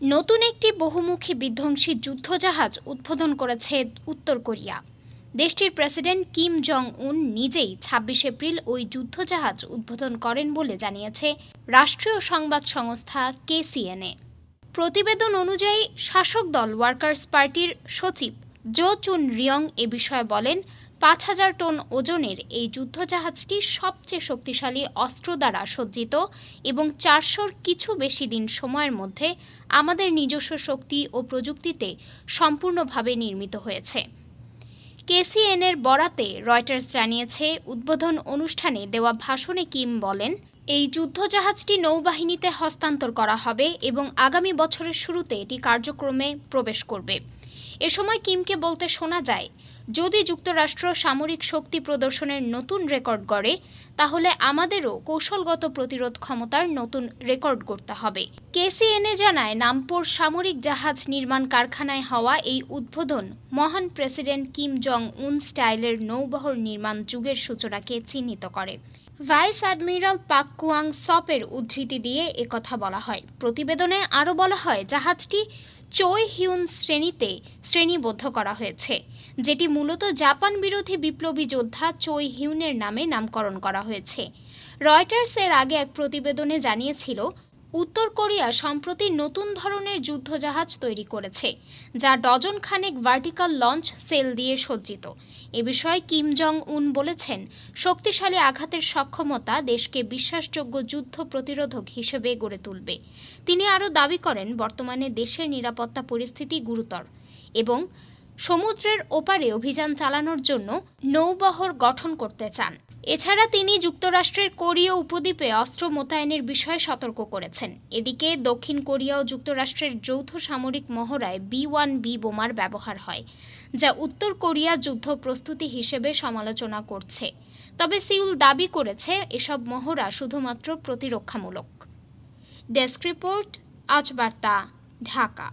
নতুন একটি বহুমুখী বিধ্বংসী যুদ্ধজাহাজ উদ্বোধন করেছে উত্তর কোরিয়া। দেশটির প্রেসিডেন্ট কিম জং উন নিজেই ছাব্বিশ এপ্রিল ওই যুদ্ধজাহাজ উদ্বোধন করেন বলে জানিয়েছে রাষ্ট্রীয় সংবাদ সংস্থা কেসিএনএ। প্রতিবেদন অনুযায়ী শাসক দল ওয়ার্কার্স পার্টির সচিব জো চুন রিয়ং এ বিষয়ে বলেন পাঁচ হাজার টন ওজনের এই যুদ্ধজাহাজটি সবচেয়ে শক্তিশালী অস্ত্র দ্বারা সজ্জিত এবং চারশোর কিছু বেশি দিন সময়ের মধ্যে আমাদের নিজস্ব শক্তি ও প্রযুক্তিতে সম্পূর্ণভাবে নির্মিত হয়েছে। কেসিএনের বরাতে রয়টার্স জানিয়েছে, উদ্বোধন অনুষ্ঠানে দেওয়া ভাষণে কিম বলেন, এই যুদ্ধজাহাজটি নৌবাহিনীতে হস্তান্তর করা হবে এবং আগামী বছরের শুরুতে এটি কার্যক্রমে প্রবেশ করবে। এ সময় কিমকে বলতে শোনা যায় যদি যুক্তরাষ্ট্র সামরিক শক্তি প্রদর্শনের নতুন রেকর্ড গড়ে, তাহলে আমাদেরও কৌশলগত প্রতিরোধ ক্ষমতার নতুন রেকর্ড করতে হবে। কেসিএনএ জানায়, নামপোর সামরিক জাহাজ নির্মাণ কারখানায় হওয়া এই উদ্বোধন মহান প্রেসিডেন্ট কিম জং উন স্টাইলের নৌবহর নির্মাণ যুগের সূচনাকে চিহ্নিত করে। ভাইস অ্যাডমিরাল পাক কুয়াং সপের উদ্ধৃতি দিয়ে একথা বলা হয়। প্রতিবেদনে আরও বলা হয়, জাহাজটি চোই হিউন শ্রেণীতে শ্রেণীবদ্ধ করা হয়েছে, যেটি মূলত জাপান বিরোধী বিপ্লবী যোদ্ধা চোই হিউনের নামে নামকরণ করা হয়েছে। রয়টার্স এর আগে এক প্রতিবেদনে জানিয়েছিল উত্তর কোরিয়া সম্প্রতি নতুন ধরনের যুদ্ধজাহাজ তৈরি করেছে, যা ডজন খানেক ভার্টিক্যাল লঞ্চ সেল দিয়ে সজ্জিত। এ বিষয়ে কিম জং উন বলেছেন, শক্তিশালী আঘাতের সক্ষমতা দেশকে বিশ্বাসযোগ্য যুদ্ধ প্রতিরোধক হিসেবে গড়ে তুলবে। তিনি আরও দাবি করেন, বর্তমানে দেশের নিরাপত্তা পরিস্থিতি গুরুতর এবং সমুদ্রের ওপারে অভিযান চালানোর জন্য নৌবহর গঠন করতে চান। এছাড়া তিনি যুক্তরাষ্ট্রের কোরীয় উপদ্বীপে অস্ত্র মোতায়েনের বিষয়ে সতর্ক করেছেন। এদিকে দক্ষিণ কোরিয়া ও যুক্তরাষ্ট্রের যৌথ সামরিক মহড়ায় বি ওয়ান বি বোমার ব্যবহার হয়, যা উত্তর কোরিয়া যুদ্ধ প্রস্তুতি হিসেবে সমালোচনা করছে। তবে সিউল দাবি করেছে, এসব মহড়া শুধুমাত্র প্রতিরক্ষামূলক। ডেস্ক রিপোর্ট, আজ বার্তা, ঢাকা।